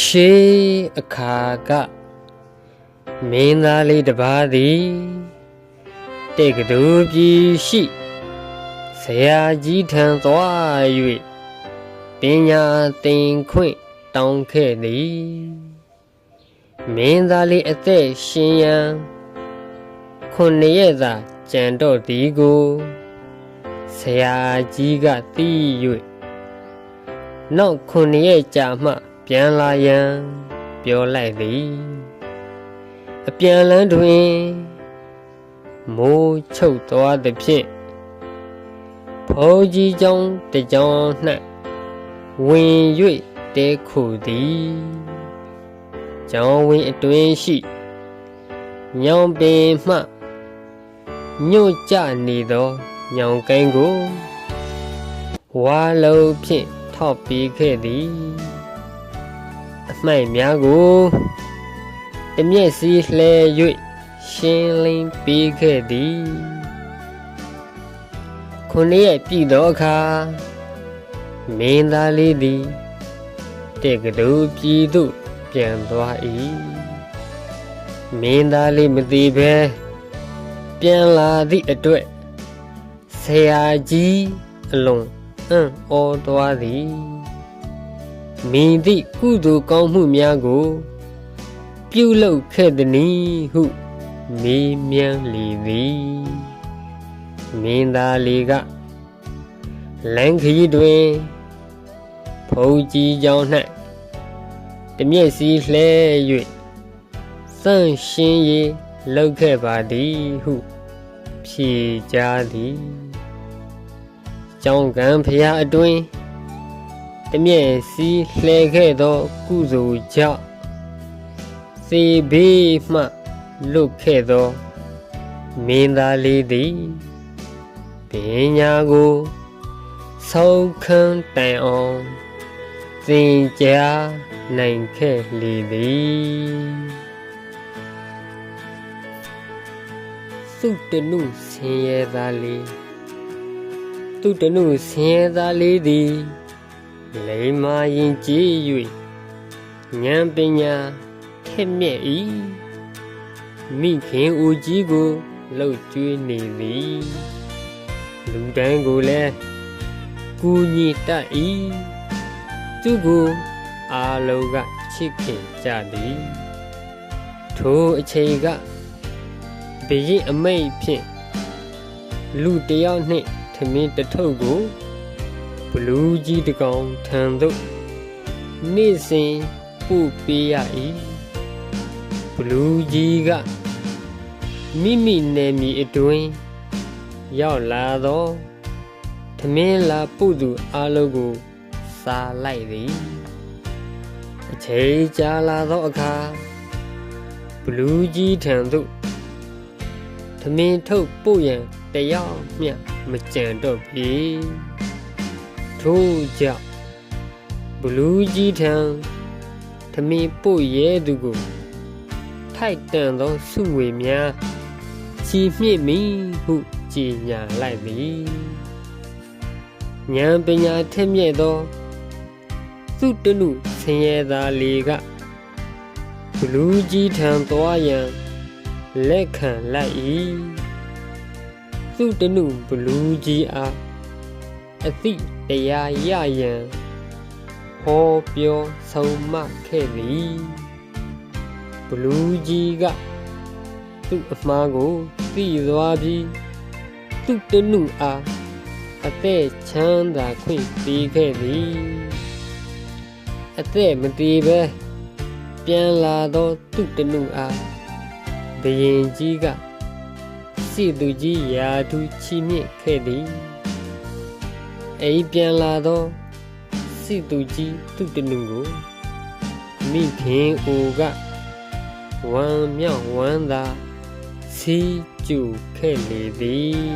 ရှေးအခါကမင်းသားလေးတစ်ပါးသည်တေကတူပြည်ရှိဆရာကြီးထံသွား၍ပညာသင်ခွင့်တောင်းခဲ့သည်မင်းသားလေးအသက်ရှင်ရန်ခုနှစ်ရက်သာကြံတော့သည်ကိုဆရာကြီးကသိ၍နောက်ခုနှစ်ရက်ကြာမှ ပြန်လာရန်ပြောလိုက်သည်အပြန်လန်းတွင်မိုးချုပ်သွားသည်ဖြင့်ဘုန်းကြီးကျောင်းတစ်ကျောင်း၌ဝင်၍တဲခုသည်ကျောင်းဝင်းအတွင်ရှိညောင်ပင်မှညွတ်ကြနေသောညောင်ကိုင်းကိုဝါလုံးဖြင့်ထောက်ပြီးခဲ့သည် အမှိုက်များကိုတမျက်စီလှဲ၍ရှင်းလင်းပေးခဲ့သည်ခုနှစ်ရက်ပြည့်သောအခါမင်းသားလေးသည်တဲ့ကတူပြည်သို့ပြန်သွား၏မင်းသားလေးမသိဘဲပြန်လာသည့်အတွက်ဆရာကြီးအလွန်အံ့ဩသွားသည် မင်းသည့်ကုသိုလ်ကောင်းမှုများကို ပြုလုပ်ခဲ့သည်ဟု မေးမြန်းလေသည်မင်းသားလေးကလန်ခရီးတွင်ဖုန်ကြီးကြောင်း၌တမျက်စီလှဲ၍စန့်ရှင်းရေးလုပ်ခဲ့ပါသည်ဟုဖြေကြားသည်ကျောင်းကံဖရာအတွင် တမျက်စီလှဲခဲ့သော ကုသိုလ်ကြောင့်စေဘေးမှလွတ်ခဲ့သောမင်းသားလေးသည်ပညာကိုဆုံးခံတိုင်အောင်သင်ကြားနိုင်ခဲ့လေသည်သုတနုဆင်းရဲသားလေးသူတနုဆင်းရဲသားလေးသည် လိမ္မာရင်ကြည်၍ဉာဏ်ပညာထက်မြက်၏မိခင်ဦးကြီးကိုလှုပ်ကြွေးနေသည်လူတန်းကိုလည်းကူညီတတ်၏သူကိုအာလုံးကချစ်ခင်ကြသည်ထိုအချိန်ကဘရင်အမိတ်ဖြင့်လူတယောက်နှင့်ထမင်းတစ်ထုပ်ကို ဘလူးကြီးတကောင်ထံသို့နေ့စဉ်ပို့ပေးရ၏ဘလူးကြီးကမိမိနယ်မြေအတွင်းရောက်လာသောထမင်းလာပုသူအလုံးကိုစားလိုက်သည်အချိန်ကြာလာသောအခါဘလူးကြီးထံသို့ထမင်းထုတ်ပို့ရန်တယောက်မျှမကြံတော့ပြီ ထို့ကြောင့်ဘလူးကြီးထံထမင်းပို့ရဲသူကိုထိုက်တန်သောစုငွေများချီမြင့်မိဟုကြေညာလိုက်သည်ဉာဏ်ပညာထက်မြက်သောသူတနုဆင်းရဲသားလေးကဘလူးကြီးထံသွားရန်လက်ခံလိုက်၏သူတနုဘလူးကြီးအား အသည့်တရားရရန်ဟောပြောဆုံးမခဲ့သည်ဘလူးကြီးကသူ့အမှားကိုသိသွားပြီးသူ့တနုအားအသက်ချမ်းသာခွင့်ပေးခဲ့သည်အသက်မတည်ပဲပြန်လာသောသူ့တနုအားဘယင်ကြီးကစီသူကြီးရာထူးချီးမြှင့်ခဲ့သည် အိမ်ပြန်လာသောစိသူကြီးသူတနုကိုမိခင်အိုကဝမ်းမြောက်ဝမ်းသာစီးကျူခဲ့လေသည်